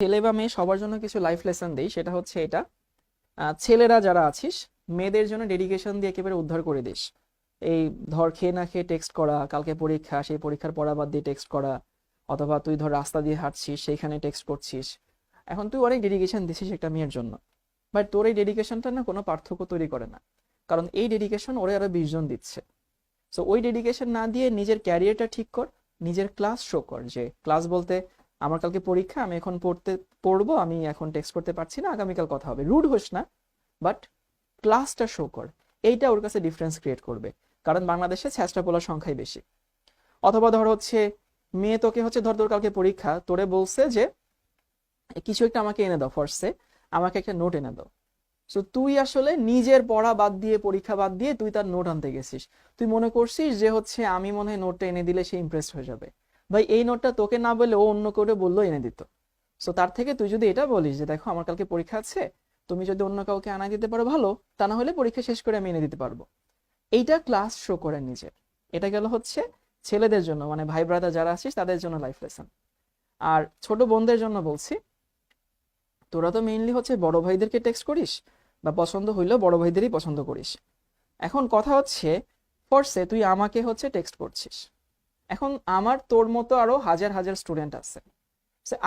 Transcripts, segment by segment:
ছেলে বা মেয়ে সবার জন্য কিছু লাইফ লেসন দেই, সেটা হচ্ছে এটা। ছেলেরা যারা আছিস, মেয়েদের জন্য ডেডিকেশন দিয়ে একেবারে উদ্ধার করে দিস। এই ধর খেয়ে না খেয়ে টেক্সট করা, কালকে পরীক্ষা, সেই পরীক্ষার পড়া বাদ দিয়ে টেক্সট করা, অথবা তুই ধর রাস্তা দিয়ে হাঁটছিস, সেইখানে টেক্সট করছিস। এখন তুই অনেক ডেডিকেশন দিছিস একটা মেয়ের জন্য। বাট তোর এই ডেডিকেশনটা না কোনো পার্থক্য তৈরি করে না। কারণ এই ডেডিকেশন ওরে আরও বিশ জন দিচ্ছে। সো ওই ডেডিকেশন না দিয়ে নিজের ক্যারিয়ারটা ঠিক কর, নিজের ক্লাস শো কর যে ক্লাস বলতে আমার কালকে পরীক্ষা, আমি এখন পড়তে, পড়ব, আমি এখন টেক্সট করতে পারছি না, আগামীকাল কথা হবে। রুড হোস না বাট ক্লাসটা শো কর। এইটা ওর কাছে ডিফারেন্স ক্রিয়েট করবে। কারণ বাংলাদেশে ছ্যাঁচটা পোলার সংখ্যাই বেশি। অথবা ধর হচ্ছে, মেয়ে তোকে হচ্ছে ধর তোর কালকে পরীক্ষা, তোরে বলছে যে, কিছু একটা আমাকে এনে দাও ফার্স্টে আমাকে একটা নোট এনে দাও। সো তুই আসলে নিজের পড়া বাদ দিয়ে, পরীক্ষা বাদ দিয়ে তুই তার নোট আনতে গেছিস। তুই মনে করছিস যে হচ্ছে, আমি মনে হয় নোটটা এনে দিলে সে ইমপ্রেস হয়ে যাবে। ভাই, এই নোটটা তোকে না বলে ও অন্য করে বলল, এনে দিত। সো তার থেকে তুই যদি এটা বলিস যে, দেখো, আমার কালকে পরীক্ষা আছে, তুমি যদি অন্য কাউকে আনা দিতে পারো, ভালো। তা না হলে পরীক্ষা শেষ করে আমি এনে দিতে পারব। এইটা ক্লাস শো করে নিজের। এটা গেল হচ্ছে ছেলেদের জন্য মানে ভাই ব্রাদার যারা আছিস, তাদের জন্য লাইফ লেসন আর ছোট বোনদের জন্য বলছি, তোরা তো মেইনলি হচ্ছে বড় ভাইদেরকে টেক্সট করিস, বা পছন্দ হইলেও বড় ভাইদেরই পছন্দ করিস। এখন কথা হচ্ছে ফর্সে তুই আমাকে হচ্ছে টেক্সট করছিস। এখন আমার তোর মতো আরও হাজার হাজার স্টুডেন্ট আছে।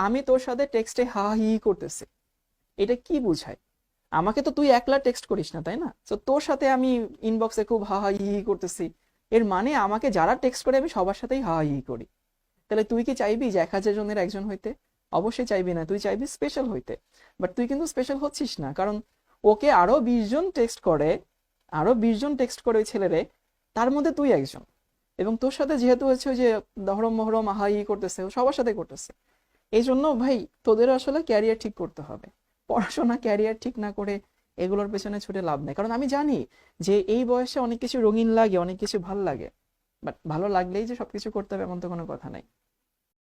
আমি তোর সাথে টেক্সটে হা হি করতেছি। এটা কি বুঝায়? আমাকে তো তুই একলা টেক্সট করিস না, তাই না? তো তোর সাথে আমি ইনবক্সে খুব হা হা হি করতেছি। এর মানে আমাকে যারা টেক্সট করে আমি সবার সাথেই হি হি করি। তাহলে তুই কি চাইবি যে এক হাজার জনের একজন হইতে? অবশ্যই চাইবি না, তুই চাইবি স্পেশাল হইতে। বাট তুই কিন্তু স্পেশাল হচ্ছিস না, কারণ ওকে আরও বিশ জন টেক্সট করে, আরও বিশ জন টেক্সট করে ওই ছেলেরে, তার মধ্যে তুই একজন। এবং তোর সাথে যেহেতু হচ্ছে ওই যে দহরম মহরম, আহা, ই করতেছে সবার সাথে করতেছে। এই জন্য ভাই, তোদের আসলে ক্যারিয়ার ঠিক করতে হবে। পড়াশোনা ক্যারিয়ার ঠিক না করে এগুলোর পেছনে ছুটে লাভ নেই। কারণ আমি জানি যে এই বয়সে অনেক কিছু রঙিন লাগে, অনেক কিছু ভালো লাগে। বাট ভালো লাগলেই যে সবকিছু করতে হবে এমন তো কোনো কথা নাই।